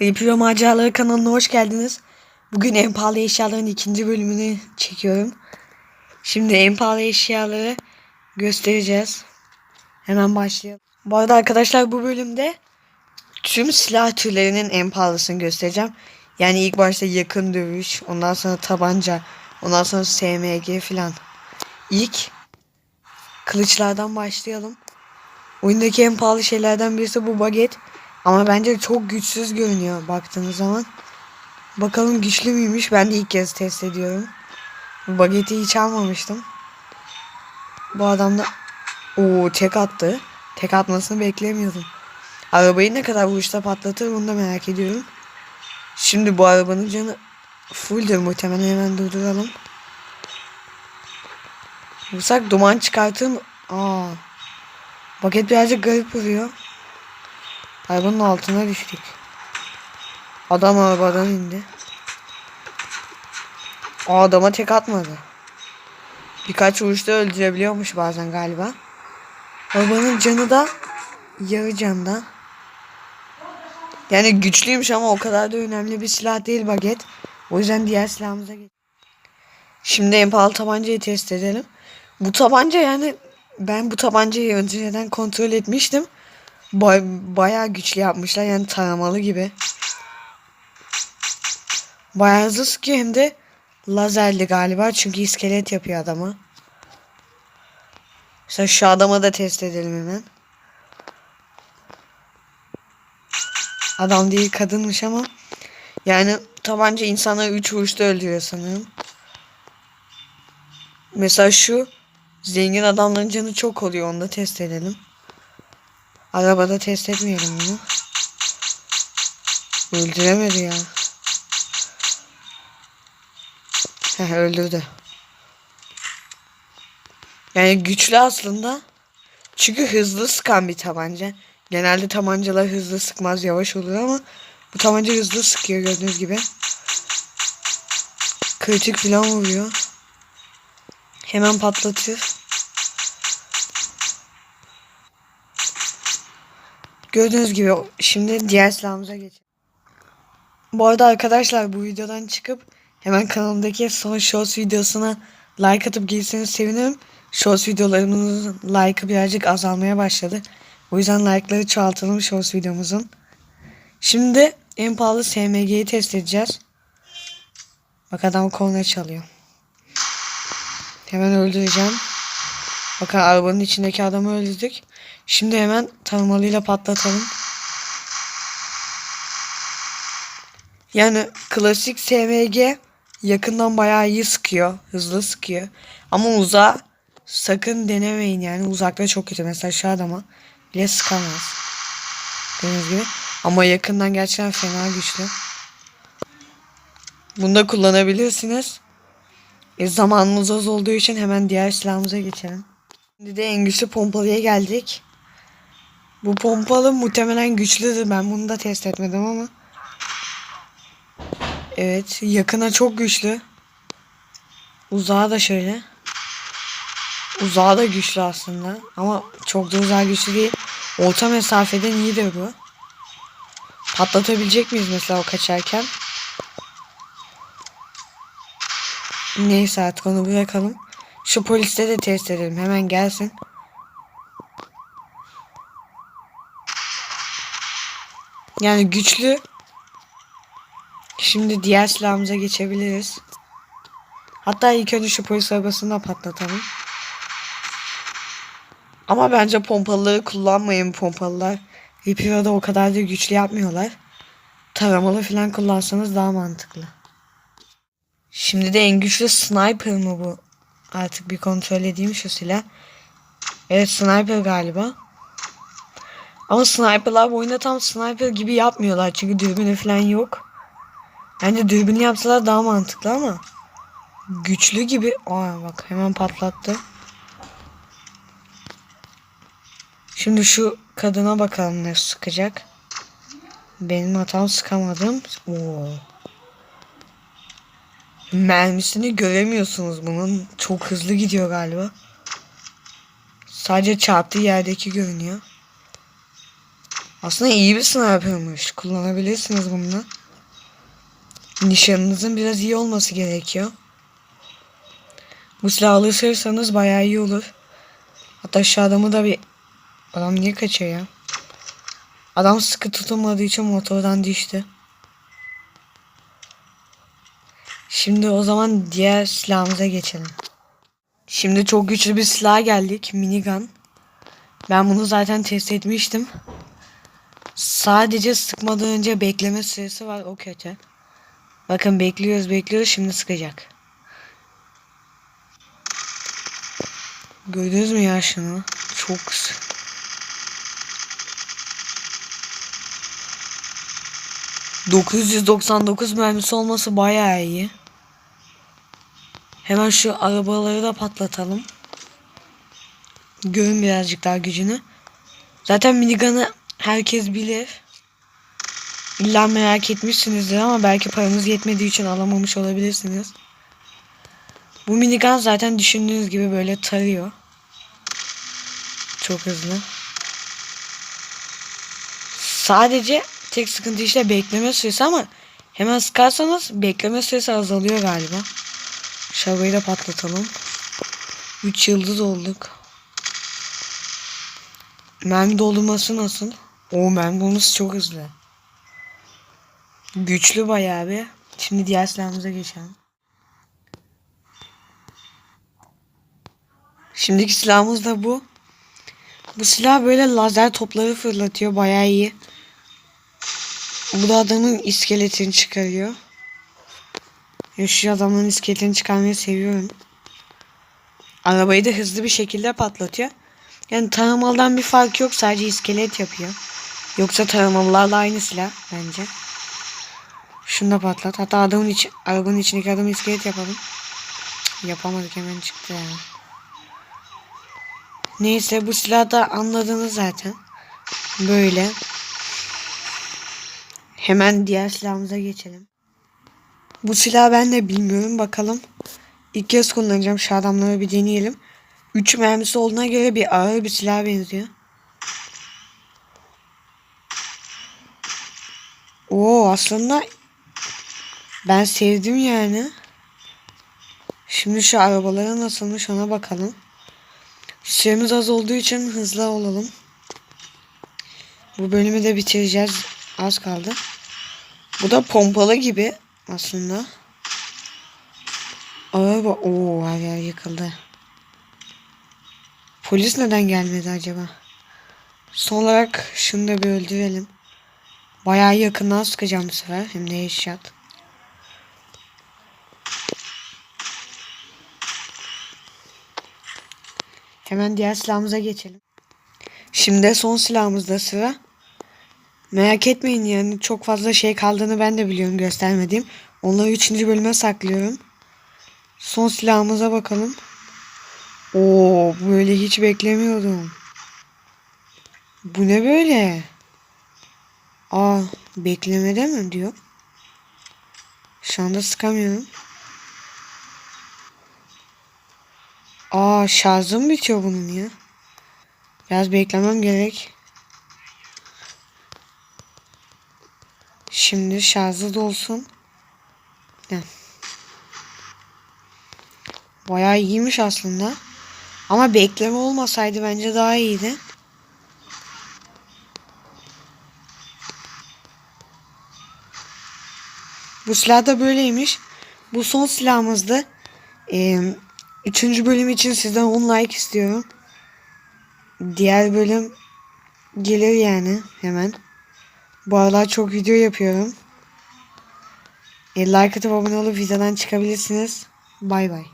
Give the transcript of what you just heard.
Yapıyor Maceraları kanalına hoş geldiniz. Bugün en pahalı eşyaların ikinci bölümünü çekiyorum. Şimdi en pahalı eşyaları göstereceğiz. Hemen başlayalım. Bu arada arkadaşlar bu bölümde tüm silah türlerinin en pahalısını göstereceğim. Yani ilk başta yakın dövüş, ondan sonra tabanca, ondan sonra SMG filan. İlk kılıçlardan başlayalım. Oyundaki en pahalı şeylerden birisi bu baget. Ama bence çok güçsüz görünüyor baktığınız zaman. Bakalım güçlü müymüş? Ben de ilk kez test ediyorum. Bageti hiç almamıştım. Bu adam da o tek attı. Tek atmasını beklemiyordum. Arabayı ne kadar vuruşta patlatır bunu da merak ediyorum. Şimdi bu arabanın canı fulldir muhtemelen hemen durduralım. Vursak duman çıkartır mı? Aa. Paket birazcık garip vuruyor. Arabanın altına düştük. Adam arabadan indi. O adama tek atmadı. Birkaç vuruşta öldürebiliyormuş bazen galiba. Arabanın canı da yarı canda. Yani güçlüymüş ama o kadar da önemli bir silah değil baget. O yüzden diğer silahımıza geç. Şimdi en pahalı tabancayı test edelim. Bu tabanca yani ben bu tabancayı önceden kontrol etmiştim. Ba bayağı güçlü yapmışlar yani taramalı gibi. Bayağı hızlı sıkıyor hem de lazerli galiba çünkü iskelet yapıyor adamı. Mesela şu adama da test edelim hemen. Adam değil kadınmış ama yani tabanca insanları 3 vuruşta öldürüyor sanırım. Mesela şu zengin adamların canı çok oluyor onu da test edelim. Arabada test etmeyelim bunu. Öldüremedi ya. Heh öldürdü. Yani güçlü aslında. Çünkü hızlı sıkan bir tabanca. Genelde tabancalar hızlı sıkmaz yavaş olur ama bu tabanca hızlı sıkıyor gördüğünüz gibi. Kritik falan vuruyor. Hemen patlatıyor. Gördüğünüz gibi şimdi diğer silahımıza geçelim. Bu arada arkadaşlar bu videodan çıkıp hemen kanalımdaki son shorts videosuna like atıp gelirseniz sevinirim. Shorts videolarımızın like'ı birazcık azalmaya başladı. O yüzden like'ları çoğaltalım shorts videomuzun. Şimdi en pahalı SMG'yi test edeceğiz. Bak adam korna çalıyor. Hemen öldüreceğim. Bakın arabanın içindeki adamı öldürdük. Şimdi hemen tarımalıyla patlatalım. Yani klasik SMG yakından bayağı iyi sıkıyor. Hızlı sıkıyor. Ama uzağa sakın denemeyin yani. Uzakta çok kötü. Mesela şu adama bile sıkamaz. Gördüğünüz gibi. Ama yakından gerçekten fena güçlü. Bunu da kullanabilirsiniz. E, zamanımız az olduğu için hemen diğer silahımıza geçelim. Şimdi de en güçlü pompalıya geldik. Bu pompalı muhtemelen güçlüdür. Ben bunu da test etmedim ama. Evet yakına çok güçlü. Uzağa da şöyle. Uzağa da güçlü aslında. Ama çok da uzağa güçlü değil. Orta mesafeden iyidir bu. Patlatabilecek miyiz mesela o kaçarken? Neyse artık onu bırakalım. Şu poliste de test edelim. Hemen gelsin. Yani güçlü. Şimdi diğer silahımıza geçebiliriz. Hatta ilk önce şu polis arabasını da patlatalım. Ama bence pompalıları kullanmayın pompalılar. Reaper'da o kadar da güçlü yapmıyorlar. Taramalı falan kullansanız daha mantıklı. Şimdi de en güçlü sniper mı bu? Artık bir kontrol edeyim şu silah. Evet sniper galiba. Ama sniperlar bu oyunda tam sniper gibi yapmıyorlar. Çünkü dürbünü falan yok. Bence dürbünü yapsalar daha mantıklı ama. Güçlü gibi. Aa bak hemen patlattı. Şimdi şu kadına bakalım ne sıkacak. Benim hatam sıkamadım. Oo. Mermisini göremiyorsunuz bunun. Çok hızlı gidiyor galiba. Sadece çarptığı yerdeki görünüyor. Aslında iyi bir sniper'mış. Kullanabilirsiniz bunu. Nişanınızın biraz iyi olması gerekiyor. Bu silahı alırsanız bayağı iyi olur. Hatta şu adamı da bir... Adam niye kaçıyor ya? Adam sıkı tutunmadığı için motordan düştü. Şimdi o zaman diğer silahımıza geçelim. Şimdi çok güçlü bir silah geldik. Minigun. Ben bunu zaten test etmiştim. Sadece sıkmadan önce bekleme süresi var. O kötü. Bakın bekliyoruz bekliyoruz şimdi sıkacak. Gördünüz mü ya şunu? Çok s- ...999 mermisi olması bayağı iyi. Hemen şu arabaları da patlatalım. Görün birazcık daha gücünü. Zaten minigun'ı herkes bilir. İlla merak etmişsinizdir ama belki paranız yetmediği için alamamış olabilirsiniz. Bu minigun zaten düşündüğünüz gibi böyle tarıyor. Çok hızlı. Sadece tek sıkıntı işte bekleme süresi ama hemen sıkarsanız bekleme süresi azalıyor galiba. Şabayı da patlatalım. 3 yıldız olduk. Mermi doldurması nasıl? O mermi dolması çok hızlı. Güçlü bayağı bir. Şimdi diğer silahımıza geçelim. Şimdiki silahımız da bu. Bu silah böyle lazer topları fırlatıyor. Bayağı iyi. Bu da adamın iskeletini çıkarıyor. Ya şu adamın iskeletini çıkarmayı seviyorum. Arabayı da hızlı bir şekilde patlatıyor. Yani taramalıdan bir fark yok. Sadece iskelet yapıyor. Yoksa taramalılarla aynı silah bence. Şunu da patlat. Hatta adamın iç, arabanın içindeki adamı iskelet yapalım. Yapamadık hemen çıktı ya. Neyse bu silahı da anladınız zaten. Böyle. Hemen diğer silahımıza geçelim. Bu silahı ben de bilmiyorum. Bakalım. İlk kez kullanacağım. Şu adamları bir deneyelim. 3 mermisi olduğuna göre bir ağır bir silah benziyor. Oo aslında ben sevdim yani. Şimdi şu arabalara nasılmış ona bakalım. Süremiz az olduğu için hızlı olalım. Bu bölümü de bitireceğiz. Az kaldı. Bu da pompalı gibi aslında. Araba ooo her yer yıkıldı. Polis neden gelmedi acaba? Son olarak şunu da bir öldürelim. Bayağı yakından sıkacağım bu sefer. Hem de headshot. Hemen diğer silahımıza geçelim. Şimdi son silahımızda sıra. Merak etmeyin yani çok fazla şey kaldığını ben de biliyorum göstermediğim. Onları 3. bölüme saklıyorum. Son silahımıza bakalım. Oo böyle hiç beklemiyordum. Bu ne böyle? Aa beklemede mi diyor. Şu anda sıkamıyorum. Aa şarjım bitiyor bunun ya. Biraz beklemem gerek. Şimdi şarjı dolsun. Heh. Bayağı iyiymiş aslında. Ama bekleme olmasaydı bence daha iyiydi. Bu silah da böyleymiş. Bu son silahımızdı. Ee, üçüncü bölüm için sizden 10 like istiyorum. Diğer bölüm gelir yani hemen. Bu aralar çok video yapıyorum. E, like atıp abone olup videodan çıkabilirsiniz. Bay bay.